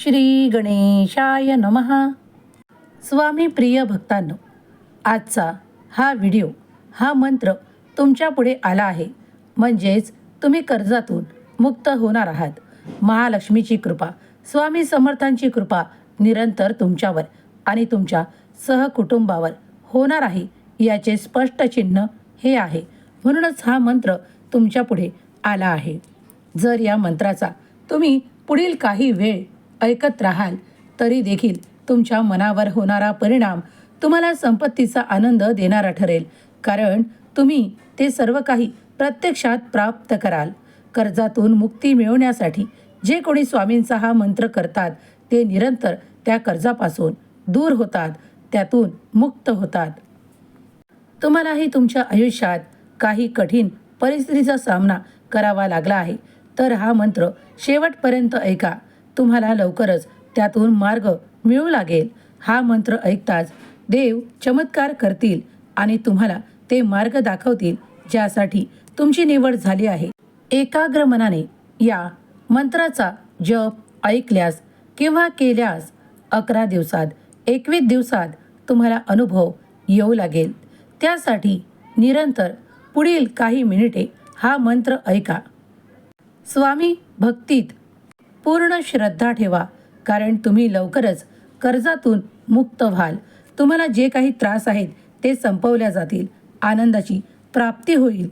श्री गणेशाय नमः. स्वामी प्रिय भक्तांनो आजचा हा व्हिडिओ हा मंत्र तुमच्यापुढे आला आहे. म्हणजेच तुम्ही कर्जातून मुक्त होणार आहात. महालक्ष्मीची कृपा स्वामी समर्थांची कृपा निरंतर तुमच्यावर आणि तुमच्या सहकुटुंबावर होणार आहे याचे स्पष्ट चिन्ह हे आहे. म्हणूनच हा मंत्र तुमच्यापुढे आला आहे. जर या मंत्राचा तुम्ही पुढील काही वेळ ऐकत राहाल तरी देखील तुमच्या मनावर होणारा परिणाम तुम्हाला संपत्तीचा आनंद देणारा ठरेल. कारण तुम्ही ते सर्व काही प्रत्यक्षात प्राप्त कराल. कर्जातून मुक्ती मिळवण्यासाठी जे कोणी स्वामींचा हा मंत्र करतात ते निरंतर त्या कर्जापासून दूर होतात त्यातून मुक्त होतात. तुम्हालाही तुमच्या आयुष्यात काही कठीण परिस्थितीचा सामना करावा लागला आहे. तर हा मंत्र शेवटपर्यंत ऐका. तुम्हाला लवकरच त्यातून मार्ग मिळू लागेल. हा मंत्र ऐकताच देव चमत्कार करतील आणि तुम्हाला ते मार्ग दाखवतील ज्यासाठी तुमची निवड झाली आहे. एकाग्र मनाने या मंत्राचा जप ऐकल्यास किंवा केल्यास अकरा दिवसात एकवीस दिवसात तुम्हाला अनुभव येऊ लागेल. त्यासाठी निरंतर पुढील काही मिनिटे हा मंत्र ऐका. स्वामी भक्तीत पूर्ण श्रद्धा ठेवा कारण तुम्ही लवकरच कर्जातून मुक्त व्हाल. तुम्हाला जे काही त्रास आहेत ते संपवल्या जातील. आनंदाची प्राप्ती होईल.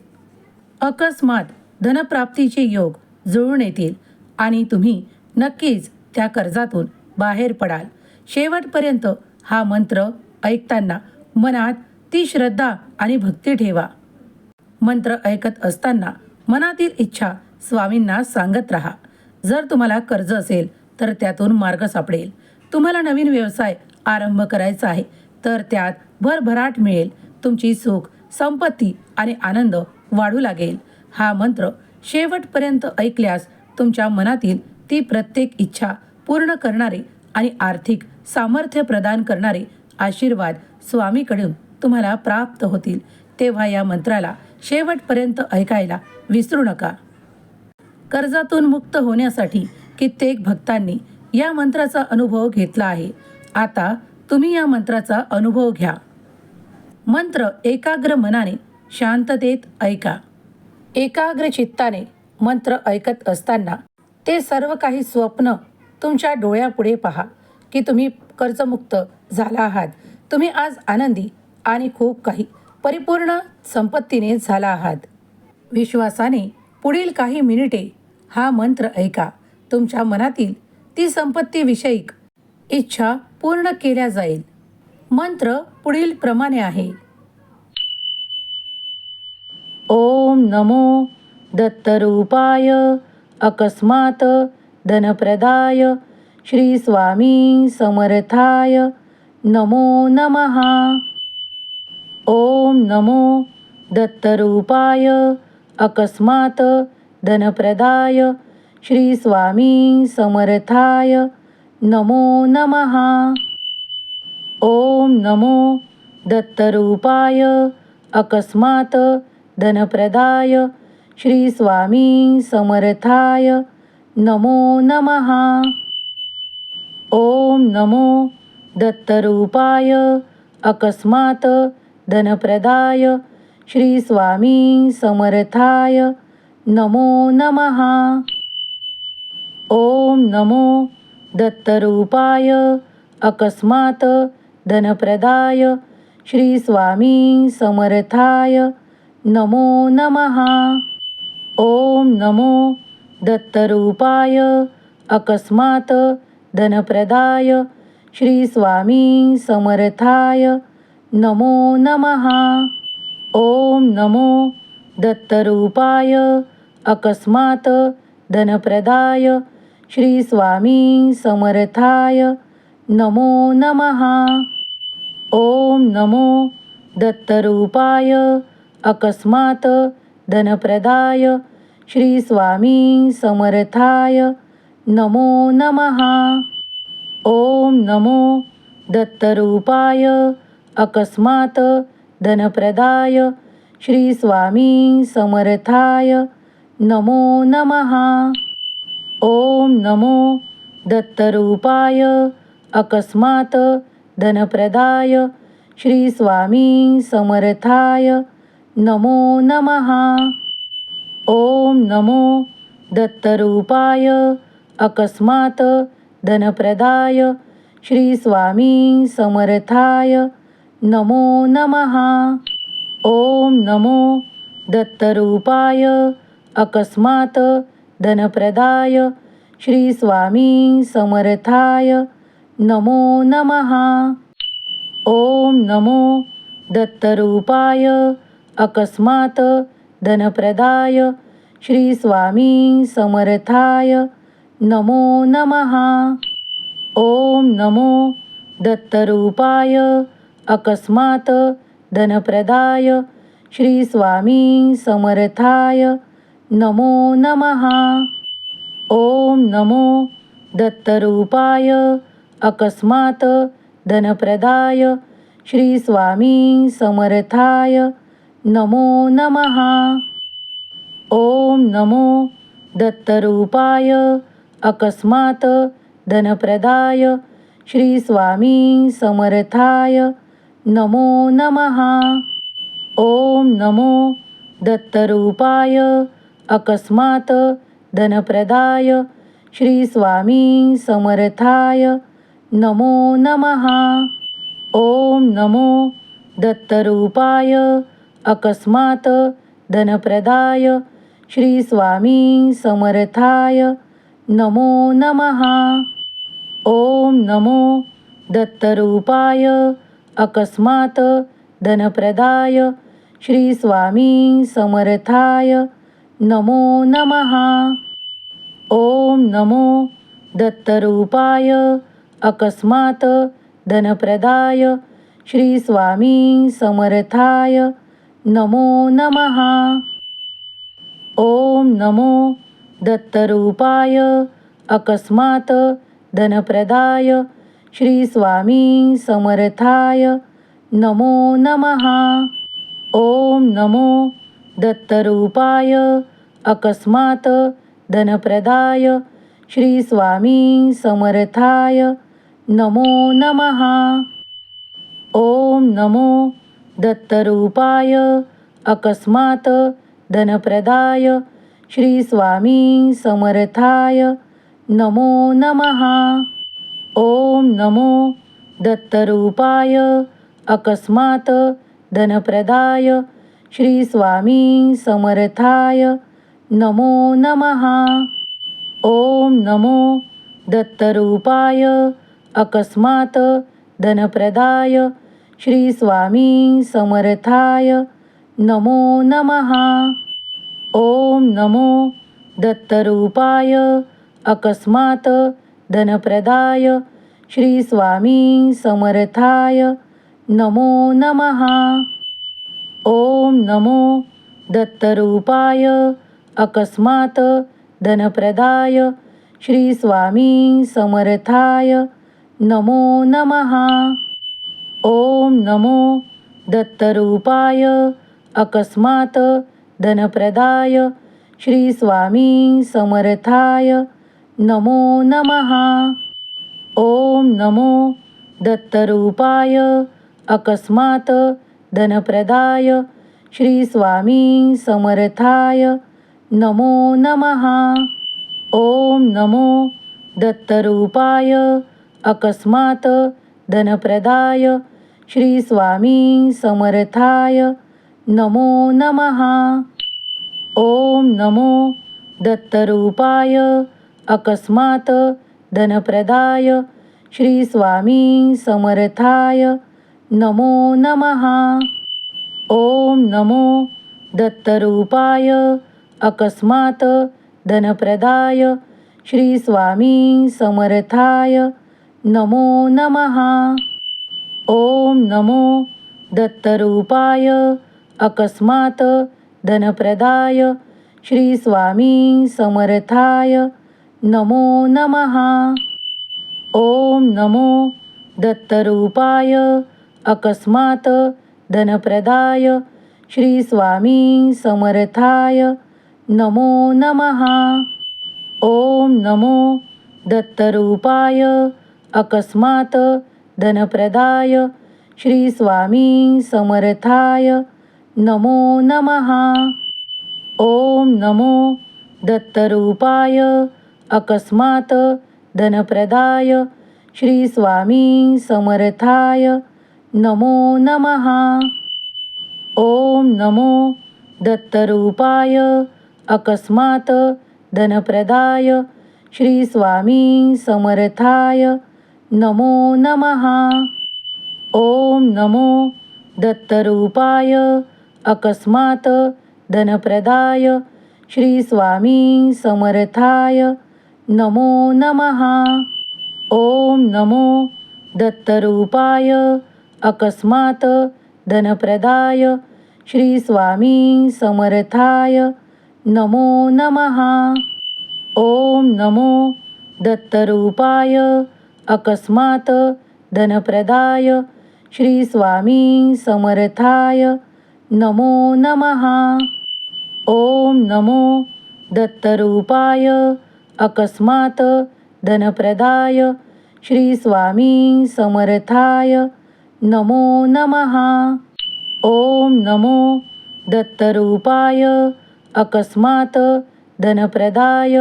अकस्मात धनप्राप्तीचे योग जुळून येतील आणि तुम्ही नक्कीच त्या कर्जातून बाहेर पडाल. शेवटपर्यंत हा मंत्र ऐकताना मनात ती श्रद्धा आणि भक्ती ठेवा. मंत्र ऐकत असताना मनातील इच्छा स्वामींना सांगत राहा. जर तुम्हाला कर्ज असेल तर त्यातून मार्ग सापडेल. तुम्हाला नवीन व्यवसाय आरंभ करायचा आहे तर त्यात भरभराट मिळेल. तुमची सुख संपत्ती आणि आनंद वाढू लागेल. हा मंत्र शेवटपर्यंत ऐकल्यास तुमच्या मनातील ती प्रत्येक इच्छा पूर्ण करणारे आणि आर्थिक सामर्थ्य प्रदान करणारे आशीर्वाद स्वामीकडून तुम्हाला प्राप्त होतील. तेव्हा या मंत्राला शेवटपर्यंत ऐकायला विसरू नका. कर्जातून मुक्त होण्यासाठी कित्येक भक्तांनी या मंत्राचा अनुभव घेतला आहे. आता तुम्ही या मंत्राचा अनुभव घ्या. मंत्र एकाग्र मनाने शांततेत ऐका. एकाग्र चित्ताने मंत्र ऐकत असताना ते सर्व काही स्वप्न तुमच्या डोळ्यापुढे पहा की तुम्ही कर्जमुक्त झाला आहात. तुम्ही आज आनंदी आणि खूप काही परिपूर्ण संपत्तीने झाला आहात. विश्वासाने पुढील काही मिनिटे हा मंत्र ऐका. तुमच्या मनातील ती संपत्तीविषयक इच्छा पूर्ण केल्या जाईल. मंत्र पुढील प्रमाणे आहे. ओम नमो दत्तरूपाय अकस्मात धनप्रदाय श्री स्वामी समर्थाय नमो नमः. ओम नमो दत्तरूपाय अकस्मात धनप्रदाय श्री स्वामी समर्थाय नमो नमः। ओम नमो दत्तरूपाय अकस्मात धनप्रदाय श्री स्वामी समर्थाय नमो नमः। ओम नमो दत्तरूपाय अकस्मात धनप्रदाय श्री स्वामी समर्थाय नमो नमः. ओम नमो दत्तरूपाय अकस्मात धनप्रदाय श्री स्वामी समर्थाय नमो नमः. ओम नमो दत्तरूपाय अकस्मात धनप्रदाय श्री स्वामी समर्थाय नमो नमः. ओम नमो दत्तरूपाय अकस्मात धनप्रदाय श्री स्वामी समर्थाय नमो नमः. ओम नमो दत्तरूपाय अकस्मात धनप्रदाय श्री स्वामी समर्थाय नमो नमः. ओम नमो दत्तरूपाय अकस्मात धनप्रदाय श्री स्वामी समर्थाय नमो नमः. ओम नमो दत्तरूपाय अकस्मात् धनप्रदाय श्री स्वामी समर्थाय नमो नमः. ओम नमो दत्तरूपाय अकस्मात् धनप्रदाय श्री स्वामी समर्थाय नमो नमः. ओम नमो. दत्तरूपाय अकस्मात् धनप्रदाय श्री स्वामी समर्थाय नमो नमः. ओम नमो. दत्तरूपाय अकस्मात् धनप्रदाय श्री स्वामी समर्थाय नमो नमः. ओम नमो. दत्तरूपाय अकस्मात् धनप्रदाय श्री स्वामी समर्थाय नमो नमः। ओम नमो दत्तरूपाय अकस्मात् धनप्रदाय श्री स्वामी समर्थाय नमो नमः। ओम नमो दत्तरूपाय अकस्मात् धनप्रदाय श्री स्वामी समर्थाय नमो नमः। ओम नमो। दत्तरूपाय। अकस्मात् धनप्रदाय। श्री स्वामी समर्थाय। नमो नमः। ओम नमो। दत्तरूपाय। अकस्मात् धनप्रदाय। श्री स्वामी समर्थाय। नमो नमः। ओम नमो। दत्तरूपाय। अकस्मात् धनप्रदाय श्री स्वामी समर्थाय नमो नमः। ओम नमो दत्तरूपाय अकस्मात् धनप्रदाय श्री स्वामी समर्थाय नमो नमः। ओम नमो दत्तरूपाय अकस्मात् धनप्रदाय श्री स्वामी समर्थाय नमो नमः. ओम नमो दत्तरूपाय अकस्मात् धनप्रदाय श्री स्वामी समर्थाय नमो नमः. ओम नमो दत्तरूपाय अकस्मात् धनप्रदाय श्री स्वामी समर्थाय नमो नमः. ओम नमो दत्तरूपाय अकस्मात् धनप्रदाय श्री स्वामी समर्थाय नमो नमः. ओम नमो दत्तरूपाय अकस्मात् धनप्रदाय श्री स्वामी समर्थाय नमो नमः. ओम नमो दत्तरूपाय अकस्मात् धनप्रदाय श्री स्वामी समर्थाय नमो नमः. ओम नमो दत्तरूपाय अकस्मात् धनप्रदाय श्री स्वामी समर्थाय नमो नमः. ओम नमो दत्तरूपाय अकस्मात् धनप्रदाय श्री स्वामी समर्थाय नमो नमः. ओम नमो दत्तरूपाय अकस्मात् धनप्रदाय श्री स्वामी समर्थाय नमो नमः. ओम नमो दत्तरूपाय अकस्मात् धनप्रदाय श्री स्वामी समर्थाय नमो नमः. ओम नमो दत्तरूपाय अकस्मात् धनप्रदाय श्री स्वामी समर्थाय नमो नमः। ओम नमो दत्तरूपाय अकस्मात् धनप्रदाय श्री स्वामी समर्थाय नमो नमः। ओम नमो दत्तरूपाय अकस्मात् धनप्रदाय श्री स्वामी समर्थाय नमो नमः. ओम नमो दत्तरूपाय अकस्मात् धनप्रदाय श्री स्वामी समर्थाय नमो नमः. ओम नमो दत्तरूपाय अकस्मात धनप्रदाय श्री स्वामी समर्थाय नमो नमः. ओम नमो दत्तरूपाय अकस्मात धनप्रदाय श्री स्वामी समर्थाय नमो नमः। ओम नमो दत्तरूपाय अकस्मात धनप्रदाय श्री स्वामी समर्थाय नमो नमः। ओम नमो दत्तरूपाय अकस्मात धनप्रदाय श्री स्वामी समर्थाय नमो नमः। ओम नमो। दत्तरूपाय। अकस्मात धनप्रदाय। श्रीस्वामी समर्थाय। नमो नमः। ओम नमो। दत्तरूपाय। अकस्मात धनप्रदाय। श्रीस्वामी समर्थाय। नमो नमः। ओम नमो। दत्तरूपाय। अकस्मात धनप्रदाय श्री स्वामी समर्थाय नमो नमः। ओम नमो दत्तरूपाय अकस्मात धनप्रदाय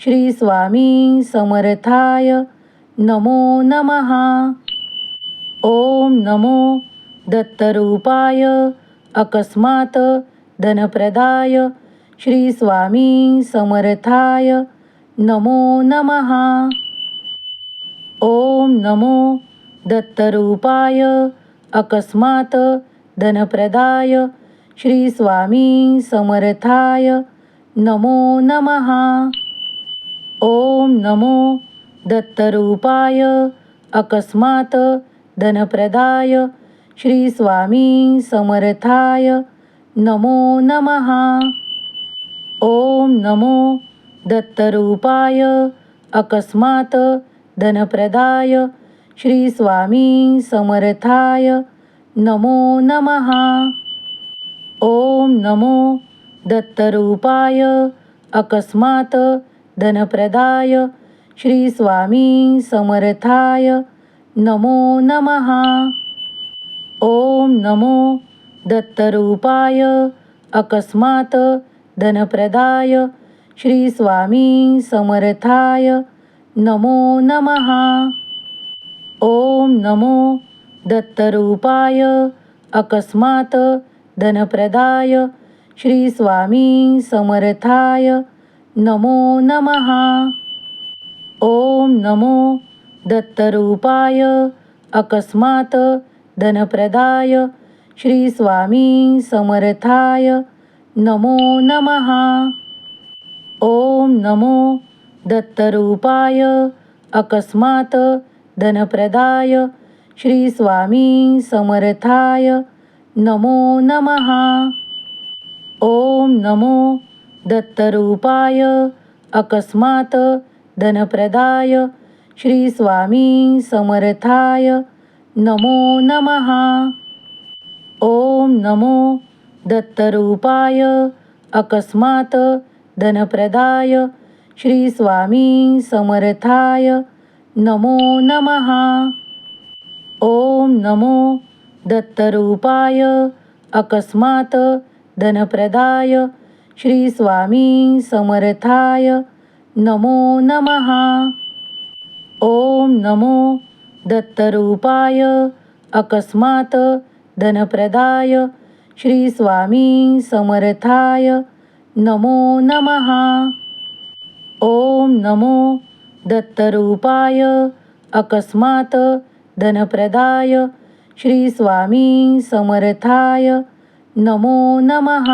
श्री स्वामी समर्थाय नमो नमः। ओम नमो दत्तरूपाय अकस्मात धनप्रदाय श्री स्वामी समर्थाय नमो नमः. ओम नमो दत्तरूपाय अकस्मात धनप्रदाय श्री स्वामी समर्थाय नमो नमः. ओम नमो दत्तरूपाय अकस्मात धनप्रदाय श्री स्वामी समर्थाय नमो नमः. ओम नमो दत्तरूपाय अकस्मात धनप्रदाय श्रीस्वामी समर्थाय नमो नमः। ओम नमो दत्तरूपाय अकस्मात धनप्रदाय श्रीस्वामी समर्थाय नमो नमः। ओम नमो दत्तरूपाय अकस्मात धनप्रदाय श्री स्वामी समर्थाय नमो नमः. ओम नमो दत्तरूपाय अकस्मात धनप्रदाय श्री स्वामी समर्थाय नमो नमः. ओम नमो दत्तरूपाय अकस्मात धनप्रदाय श्री स्वामी समर्थाय नमो नमः. ओम नमो दत्तरूपाय अकस्मात धनप्रदाय श्री स्वामी समर्थाय नमो नमः. ओम नमो दत्तरूपाय अकस्मात धनप्रदाय श्री स्वामी समर्थाय नमो नमः. ओम नमो दत्तरूपाय अकस्मात धनप्रदाय श्री स्वामी समर्थाय नमो नमः. ओम नमो दत्तरूपाय अकस्मात धनप्रदाय श्री स्वामी समर्थाय नमो नमः. ओम नमो दत्तरूपाय अकस्मात धनप्रदाय श्री स्वामी समर्थाय नमो नमः। ॐ नमो दत्तरूपाय अकस्मात् धनप्रदाय श्रीस्वामी समर्थाय नमो नमः।